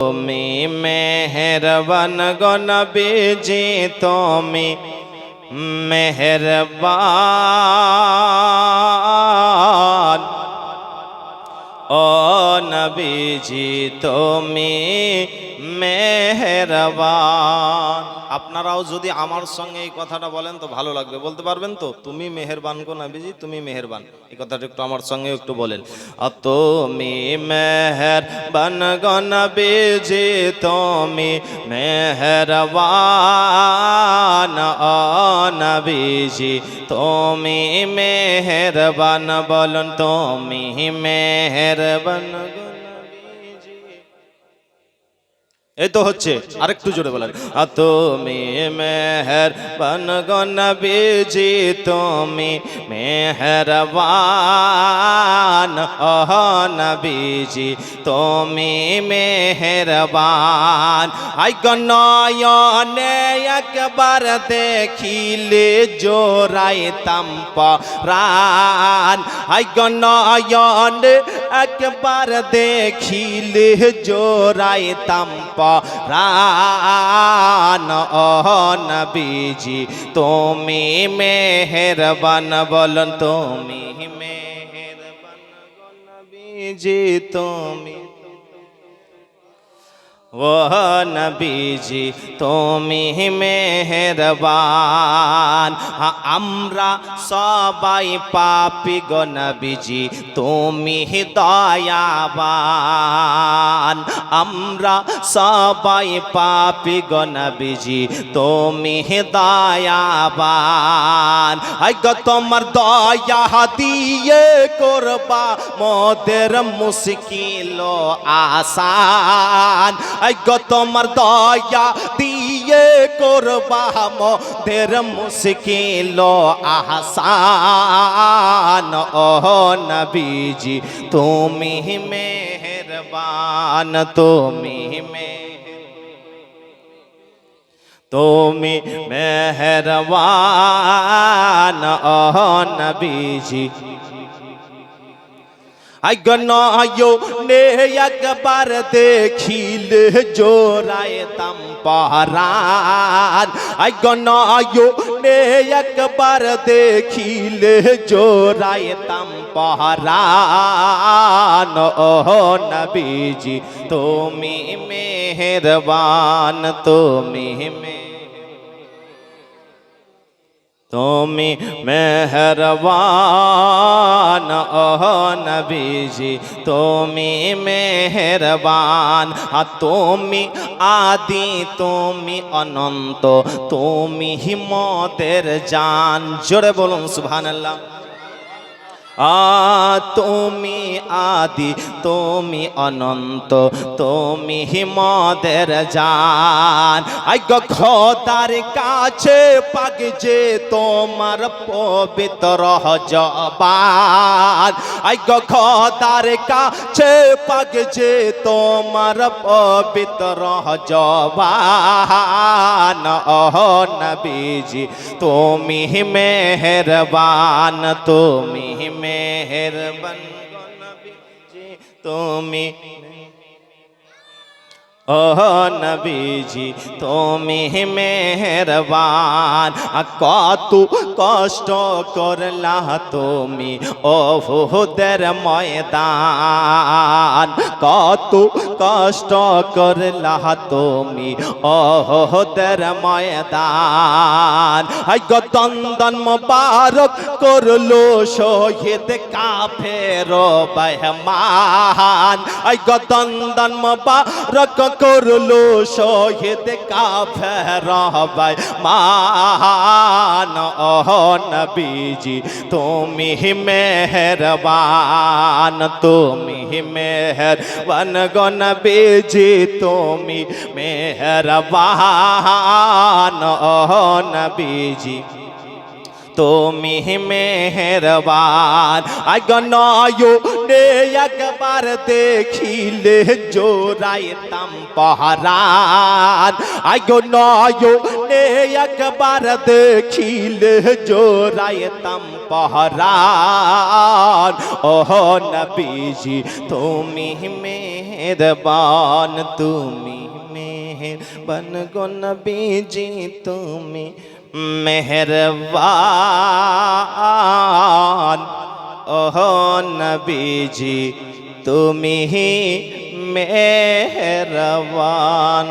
তুমি মেহরবান গনবীজি তুমি মেহরবান। ও নবীজি তুমি মেহরবান। আপনারাও যদি আমার সঙ্গে এই কথাটা বলেন তো ভালো লাগবে। বলতে পারবেন তো? তুমি মেহেরবান গো নবীজি, তুমি মেহেরবান। এই কথাটা একটু আমার সঙ্গে একটু বলেন। তুমি মেহেরবান গো নবীজি, তুমি মেহেরবান নবীজি। তুমি মেহেরবান বলুন, তুমি মেহেরবান গো এই তো হচ্ছে, আরেকটু জোরে বলেন। তুমি মেহের বন গনবীজি তুমি মেহরবান ওহ নবীজি, তুমি মেহরবান। আই গনয়নে একবার দেখিলে জোরাই তাম্পরান আই আয়ন একবার দেখিল জোরাই তাম্প। রান নবীজি, তুমি মেহরবান, বলন, তুমি মেহরবান গো নবীজি, তুমি ও নবীজি, তুমি মেহরবান। আমরা সবাই পাপি গো নবীজি, তুমি দয়াবান। আমরা সবাই পাপি গো নবীজি, তুমি দয়াবান। গো, তোমার দয়া দিয়ে করবা মোদের মুশকিল আসান। আই গো তোমার দয়া দিয়ে করবা মোদের মুশকিল আসান ও নবীজি, তুমি মেহরবান, তুমি মেহর তুমি মেহরবান, ও নবীজি। আইগনায়ো নে একবার দেখিলে জোরায় তাম পাহারান আইগনায়ো নে একবার দেখিলে জোরায় তাম পাহারান ও নবীজি তুমি মেহরবান তুমি মেহর তুমি মেহরবান, ও নবীজি, তুমি মেহরবান, আর তুমি আদি, তুমি অনন্ত, তুমি হিমতের জান। জোরে বলুন, সুবহানাল্লাহ। আ, তুমি আদি, তুমি অনন্ত, তুমি হিমদের জান। গো খোদার কাছে পাগ যে তোমার পবিত্র জবান। গো খোদার কাছে পাগ যে তোমার পবিত্র জবান। ওহ নবীজি, তুমি মেহরবান, তুমি মেহরবান গো নবীজি তুমি ও নবীজি তুমি মেহরবান আ কত কষ্ট করলা তুমি ও ফুহুদের ময়দান কত কষ্ট করলা তুমি? ও ফুহুদের ময়দান। গো দন্দন মুবারক করল শহীদ কাফের বেহমান গো দন্দন মুবারক করল শহীদ কাফের বেহমান ও নবীজি, তুমি মেহরবান, তুমি মেহরবান গো নবীজি, তুমি মেহরবান নবীজি। তুমি মেহরবান। আগনয়ো নে একবার দেখিলে জোরাই তাম পহরান। আগনয়ো একবার দেখিলে জোরাই তাম পহরান। ওহ নবীজি, তুমি মেহর মেহেরবান, তুমি মেহেরবান গো নবীজি, তুমি মেহেরবান। ওহ নবীজি, তুমি মেহেরবান।